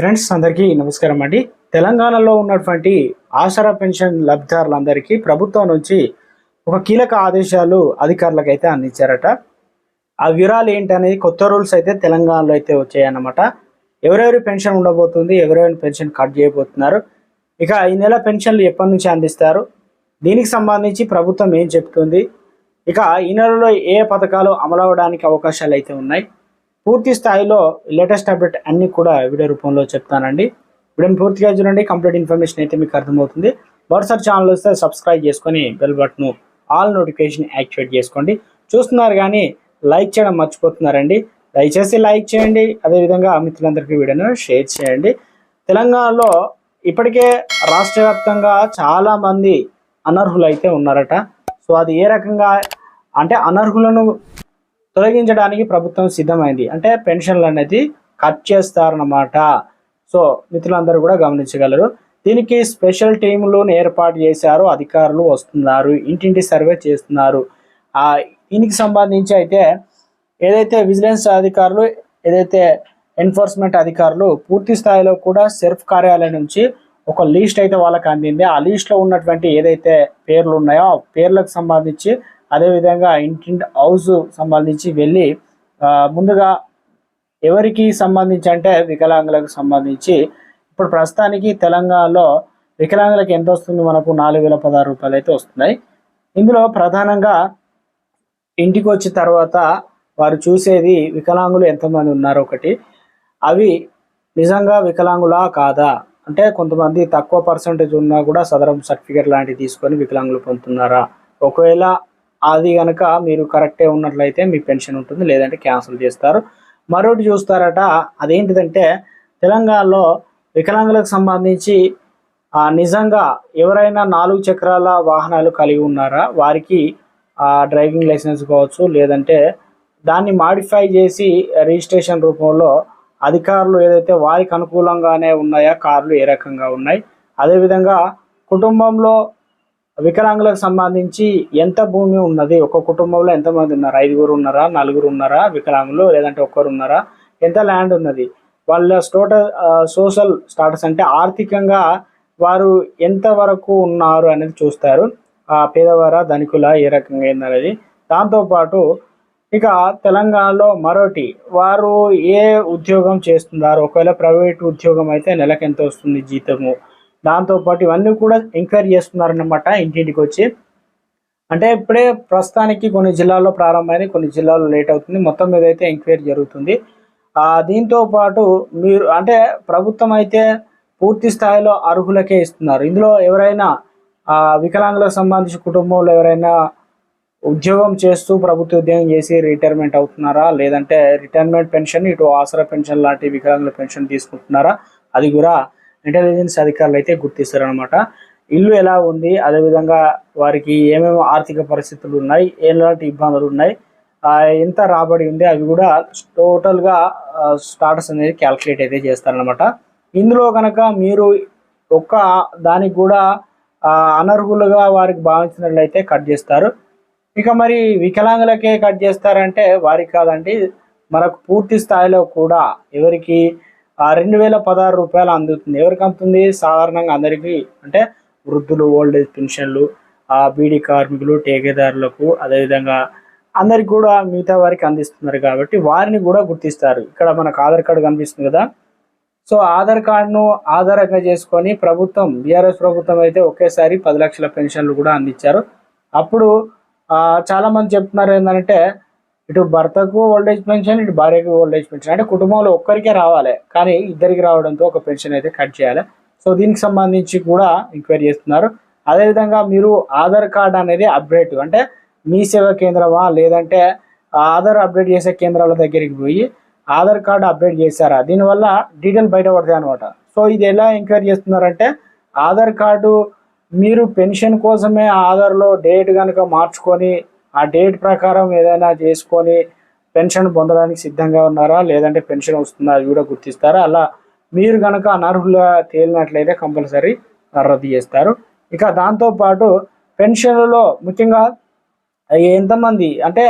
Friends అందరికీ నమస్కారం అండి. తెలంగాణలో ఉన్నటువంటి ఆసరా పెన్షన్ లబ్ధిదారులందరికీ ప్రభుత్వం నుంచి ఒక కీలక ఆదేశాలు అధికారులకు అయితే అందించారట. ఆ వివరాలు ఏంటనేది కొత్త రూల్స్ అయితే తెలంగాణలో అయితే వచ్చాయన్నమాట. ఎవరెవరి పెన్షన్ ఉండబోతుంది ఎవరెవరి పెన్షన్ కట్ చేయబోతున్నారు ఇక ఈ నెల పెన్షన్లు ఎప్పటి నుంచి అందిస్తారు దీనికి సంబంధించి ప్రభుత్వం ఏం చెప్తుంది ఇక ఈ నెలలో ఏ పథకాలు అమలవడానికి అవకాశాలు అయితే ఉన్నాయి పూర్తి స్థాయిలో లేటెస్ట్ అప్డేట్ అన్ని కూడా వీడియో రూపంలో చెప్తానండి. వీడియోని పూర్తిగా చూడండి. కంప్లీట్ ఇన్ఫర్మేషన్ అయితే మీకు అర్థమవుతుంది. వాట్సాప్ ఛానల్ వస్తే సబ్స్క్రైబ్ చేసుకొని bell button all notification activate చేసుకోండి. చూస్తున్నారు కానీ లైక్ చేయడం మర్చిపోతున్నారండి. దయచేసి లైక్ చేయండి. అదేవిధంగా మిత్రులందరికీ వీడియోను షేర్ చేయండి. తెలంగాణలో ఇప్పటికే రాష్ట్ర వ్యాప్తంగా చాలా మంది అనర్హులు అయితే ఉన్నారట. సో అది ఏ రకంగా అంటే అనర్హులను తొలగించడానికి ప్రభుత్వం సిద్ధమైంది. అంటే పెన్షన్లు అనేది కట్ చేస్తారన్నమాట. సో మిత్రులందరూ కూడా గమనించగలరు. దీనికి స్పెషల్ టీములను ఏర్పాటు చేశారు అధికారులు వస్తున్నారు ఇంటింటి సర్వే చేస్తున్నారు. ఆ దీనికి సంబంధించి అయితే ఏదైతే విజిలెన్స్ అధికారులు ఏదైతే ఎన్ఫోర్స్మెంట్ అధికారులు పూర్తి స్థాయిలో కూడా సెర్ఫ్ కార్యాలయం నుంచి ఒక లిస్ట్ అయితే వాళ్ళకి అందింది. ఆ లిస్ట్లో ఉన్నటువంటి ఏదైతే పేర్లు ఉన్నాయో ఆ పేర్లకు సంబంధించి అదేవిధంగా ఇంటి హౌస్ సంబంధించి వెళ్ళి ముందుగా ఎవరికి సంబంధించి అంటే వికలాంగులకు సంబంధించి ఇప్పుడు ప్రస్తుతానికి తెలంగాణలో వికలాంగులకు ఎంత వస్తుంది మనకు? నాలుగు వేల పదహారు రూపాయలు అయితే వస్తున్నాయి. ఇందులో ప్రధానంగా ఇంటికి వచ్చిన తర్వాత వారు చూసేది వికలాంగులు ఎంతమంది ఉన్నారు ఒకటి. అవి నిజంగా వికలాంగులా కాదా? అంటే కొంతమంది తక్కువ పర్సంటేజ్ ఉన్నా కూడా సదరం సర్టిఫికేట్ లాంటివి తీసుకొని వికలాంగులు పొందుతున్నారా? ఒకవేళ అది కనుక మీరు కరెక్టే ఉన్నట్లయితే మీ పెన్షన్ ఉంటుంది లేదంటే క్యాన్సిల్ చేస్తారు. మరొకటి చూస్తారట అదేంటిదంటే తెలంగాణలో వికలాంగులకు సంబంధించి నిజంగా ఎవరైనా నాలుగు చక్రాల వాహనాలు కలిగి ఉన్నారా? వారికి డ్రైవింగ్ లైసెన్స్ కావచ్చు లేదంటే దాన్ని మాడిఫై చేసి రిజిస్ట్రేషన్ రూపంలో అధికారులు ఏదైతే వారికి అనుకూలంగానే ఉన్నాయా కార్లు ఏ రకంగా ఉన్నాయి? అదేవిధంగా కుటుంబంలో వికలాంగులకు సంబంధించి ఎంత భూమి ఉన్నది? ఒక కుటుంబంలో ఎంతమంది ఉన్నారు? ఐదుగురు ఉన్నారా? నలుగురు ఉన్నారా? వికలాంగులు లేదంటే ఒక్కరు ఉన్నారా? ఎంత ల్యాండ్ ఉన్నది? వాళ్ళ స్టోటల్ సోషల్ స్టాటస్ అంటే ఆర్థికంగా వారు ఎంత వరకు ఉన్నారు అనేది చూస్తారు. ఆ పేదవార ధనికుల ఏ రకంగా ఏందనేది. దాంతోపాటు ఇక తెలంగాణలో మరోటి వారు ఏ ఉద్యోగం చేస్తున్నారు? ఒకవేళ ప్రైవేట్ ఉద్యోగం అయితే నెలకు ఎంత వస్తుంది జీతము? దాంతోపాటు ఇవన్నీ కూడా ఎంక్వైరీ చేస్తున్నారనమాట ఇంటింటికి వచ్చి. అంటే ఇప్పుడే ప్రస్తుతానికి కొన్ని జిల్లాల్లో ప్రారంభమైంది కొన్ని జిల్లాల్లో లేట్ అవుతుంది. మొత్తం మీద అయితే ఎంక్వైరీ జరుగుతుంది. దీంతో పాటు మీరు అంటే ప్రభుత్వం అయితే పూర్తి స్థాయిలో అర్హులకే ఇస్తున్నారు. ఇందులో ఎవరైనా వికలాంగులకు సంబంధించి కుటుంబంలో ఎవరైనా ఉద్యోగం చేస్తూ ప్రభుత్వ ఉద్యోగం చేసి రిటైర్మెంట్ అవుతున్నారా? లేదంటే రిటైర్మెంట్ పెన్షన్ ఇటు ఆసరా పెన్షన్ లాంటి వికలాంగుల పెన్షన్ తీసుకుంటున్నారా? అది కూడా ఇంటెలిజెన్స్ అధికారులు అయితే గుర్తిస్తారనమాట ఇల్లు ఎలా ఉంది? అదేవిధంగా వారికి ఏమేమి ఆర్థిక పరిస్థితులు ఉన్నాయి? ఎలాంటి ఇబ్బందులు ఉన్నాయి? ఎంత రాబడి ఉంది? అవి కూడా టోటల్గా స్టాటస్ అనేది క్యాల్కులేట్ అయితే చేస్తారనమాట ఇందులో కనుక మీరు ఒక్క దానికి కూడా అనర్హులుగా వారికి భావించినట్లయితే కట్ చేస్తారు. ఇక మరి వికలాంగులకే కట్ చేస్తారంటే వారికి కాదండి మనకు పూర్తి స్థాయిలో కూడా ఎవరికి రెండు వేల పదహారు రూపాయలు అందుతుంది. ఎవరికి అందుతుంది? సాధారణంగా అందరికీ. అంటే వృద్ధులు ఓల్డ్ ఏజ్ పెన్షన్లు బీడీ కార్మికులు టేకేదారులకు అదేవిధంగా అందరికి కూడా మిగతా వారికి అందిస్తున్నారు కాబట్టి వారిని కూడా గుర్తిస్తారు. ఇక్కడ మనకు ఆధార్ కార్డు కనిపిస్తుంది కదా. సో ఆధార్ కార్డును ఆధారంగా చేసుకొని ప్రభుత్వం బీఆర్ఎస్ ప్రభుత్వం అయితే ఒకేసారి పది లక్షల పెన్షన్లు కూడా అందించారు. అప్పుడు చాలామంది చెప్తున్నారు ఏంటంటే ఇటు భర్తకు ఓల్డేజ్ పెన్షన్ ఇటు భార్యకు ఓల్డేజ్ పెన్షన్ అంటే కుటుంబంలో ఒక్కరికే రావాలి. కానీ ఇద్దరికి రావడంతో ఒక పెన్షన్ అయితే కట్ చేయాలి. సో దీనికి సంబంధించి కూడా ఎంక్వైరీ చేస్తున్నారు. అదేవిధంగా మీరు ఆధార్ కార్డ్ అనేది అప్డేట్ అంటే మీ సేవా కేంద్రమా లేదంటే ఆధార్ అప్డేట్ చేసే కేంద్రాల దగ్గరికి పోయి ఆధార్ కార్డు అప్డేట్ చేశారా? దీనివల్ల డీటెయిల్ బయటపడతాయి అనమాట సో ఇది ఎలా ఎంక్వైరీ చేస్తున్నారంటే ఆధార్ కార్డు మీరు పెన్షన్ కోసమే ఆధార్లో డేట్ కనుక మార్చుకొని ఆ డేట్ ప్రకారం ఏదైనా చేసుకొని పెన్షన్ పొందడానికి సిద్ధంగా ఉన్నారా? లేదంటే పెన్షన్ వస్తుందా? అది కూడా గుర్తిస్తారా? అలా మీరు కనుక అనర్హులుగా తేలినట్లయితే కంపల్సరీ రద్దు చేస్తారు. ఇక దాంతోపాటు పెన్షన్లలో ముఖ్యంగా ఎంతమంది అంటే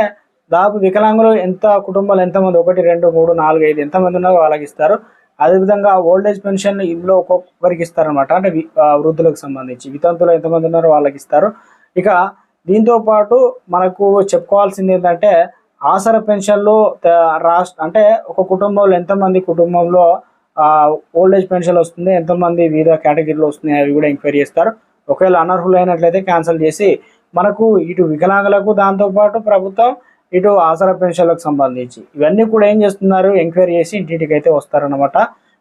దాదాపు వికలాంగులు ఎంత కుటుంబాలు ఎంతమంది? ఒకటి రెండు మూడు నాలుగు ఐదు ఎంతమంది ఉన్నారో వాళ్ళకి ఇస్తారు. అదేవిధంగా ఓల్డ్ ఏజ్ పెన్షన్ ఇందులో ఒక్కొక్కరికి ఇస్తారనమాట అంటే వృద్ధులకు సంబంధించి వితంతులు ఎంతమంది ఉన్నారో వాళ్ళకి ఇస్తారు. ఇక దీంతో పాటు మనకు చెప్పుకోవాల్సింది ఏంటంటే ఆసర పెన్షన్లు రాష్ట్ర అంటే ఒక కుటుంబంలో ఎంతమంది కుటుంబంలో ఓల్డ్ ఏజ్ పెన్షన్ వస్తుంది ఎంతమంది వివిధ కేటగిరీలో వస్తున్నాయి అవి కూడా ఎంక్వైరీ చేస్తారు. ఒకవేళ అనర్హులైనట్లయితే క్యాన్సిల్ చేసి మనకు ఇటు వికలాంగులకు దాంతోపాటు ప్రభుత్వం ఇటు ఆసరా పెన్షన్లకు సంబంధించి. ఇవన్నీ కూడా ఏం చేస్తున్నారు? ఎంక్వైరీ చేసి ఇంటింటికి అయితే వస్తారనమాట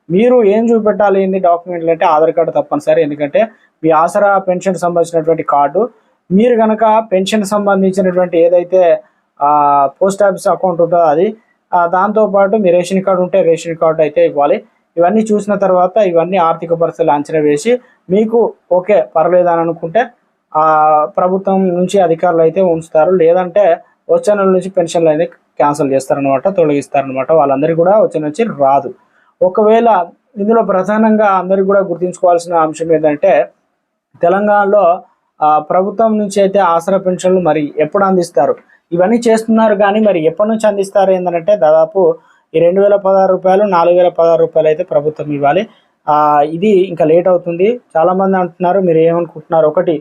మీరు ఏం చూపెట్టాలి ఏంది డాక్యుమెంట్లు అంటే ఆధార్ కార్డు తప్పనిసరి. ఎందుకంటే మీ ఆసరా పెన్షన్ సంబంధించినటువంటి కార్డు మీరు కనుక పెన్షన్ సంబంధించినటువంటి ఏదైతే పోస్ట్ ఆఫీస్ అకౌంట్ ఉంటుందో అది దాంతోపాటు మీ రేషన్ కార్డు ఉంటే రేషన్ కార్డు అయితే ఇవ్వాలి. ఇవన్నీ చూసిన తర్వాత ఇవన్నీ ఆర్థిక పరిస్థితులు అంచనా వేసి మీకు ఓకే పర్లేదని అని అనుకుంటే ప్రభుత్వం నుంచి అధికారులు అయితే ఉంచుతారు. లేదంటే వచ్చే నెల నుంచి పెన్షన్లు అయితే క్యాన్సిల్ చేస్తారనమాట తొలగిస్తారనమాట వాళ్ళందరికీ కూడా వచ్చే నుంచి రాదు. ఒకవేళ ఇందులో ప్రధానంగా అందరికీ కూడా గుర్తుంచుకోవాల్సిన అంశం ఏంటంటే తెలంగాణలో ప్రభుత్వం నుంచి అయితే ఆసరా పెన్షన్లు మరి ఎప్పుడు అందిస్తారు? ఇవన్నీ చేస్తున్నారు కానీ మరి ఎప్పటి నుంచి అందిస్తారు ఏంటంటే దాదాపు ఈ రెండు వేల పదహారు రూపాయలు నాలుగు వేల పదహారు రూపాయలు అయితే ప్రభుత్వం ఇవ్వాలి. ఇది ఇంకా లేట్ అవుతుంది. చాలామంది అంటున్నారు మీరు ఏమనుకుంటున్నారు? ఒకటి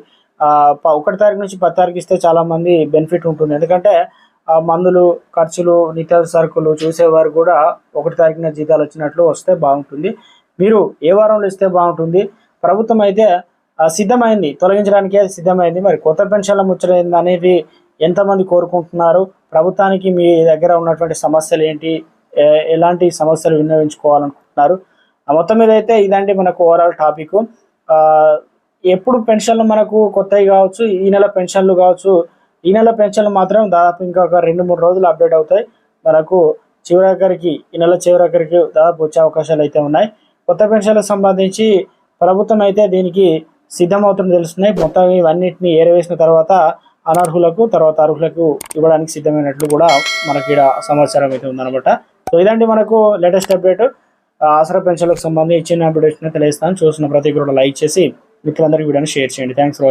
ఒకటి తారీఖు నుంచి పది తారీఖు ఇస్తే చాలామంది బెనిఫిట్ ఉంటుంది. ఎందుకంటే ఆ, మందులు ఖర్చులు నిత్యావసర సరుకులు చూసేవారు కూడా ఒకటి తారీఖున జీతాలు వచ్చినట్లు వస్తే బాగుంటుంది. మీరు ఏ వారంలో ఇస్తే బాగుంటుంది? ప్రభుత్వం అయితే సిద్ధమైంది. తొలగించడానికే సిద్ధమైంది. మరి కొత్త పెన్షన్ల ముచ్చటైంది అనేది ఎంతమంది కోరుకుంటున్నారు? ప్రభుత్వానికి మీ దగ్గర ఉన్నటువంటి సమస్యలు ఏంటి? ఎలాంటి సమస్యలు వినియోగించుకోవాలనుకుంటున్నారు? మొత్తం మీద అయితే ఇదండి మనకు ఓవరాల్ టాపిక్ ఎప్పుడు పెన్షన్లు మనకు కొత్తవి కావచ్చు ఈ నెల పెన్షన్లు కావచ్చు ఈ నెల పెన్షన్లు మాత్రం దాదాపు ఇంకా ఒక రెండు మూడు రోజులు అప్డేట్ అవుతాయి. మనకు చివరాఖరికి ఈ నెల చివరాఖరికి దాదాపు వచ్చే అవకాశాలు అయితే ఉన్నాయి. కొత్త పెన్షన్లకు సంబంధించి ప్రభుత్వం అయితే దీనికి సిద్ధమవుతుంది తెలుస్తున్నాయి. మొత్తం ఇవన్నిటిని ఏరవేసిన తర్వాత అనర్హులకు తర్వాత అర్హులకు ఇవ్వడానికి సిద్ధమైనట్లు కూడా మనకి ఇక్కడ సమాచారం అయితే ఉందన్నమాట. సో ఇదండి మనకు లేటెస్ట్ అప్డేట్. ఆసరా పెన్షన్లకు సంబంధించి ఇచ్చిన అప్డేట్ని తెలియస్తాను చూసిన ప్రతి కూడా లైక్ చేసి మిత్రులందరికీ వీడియోని షేర్ చేయండి. థ్యాంక్స్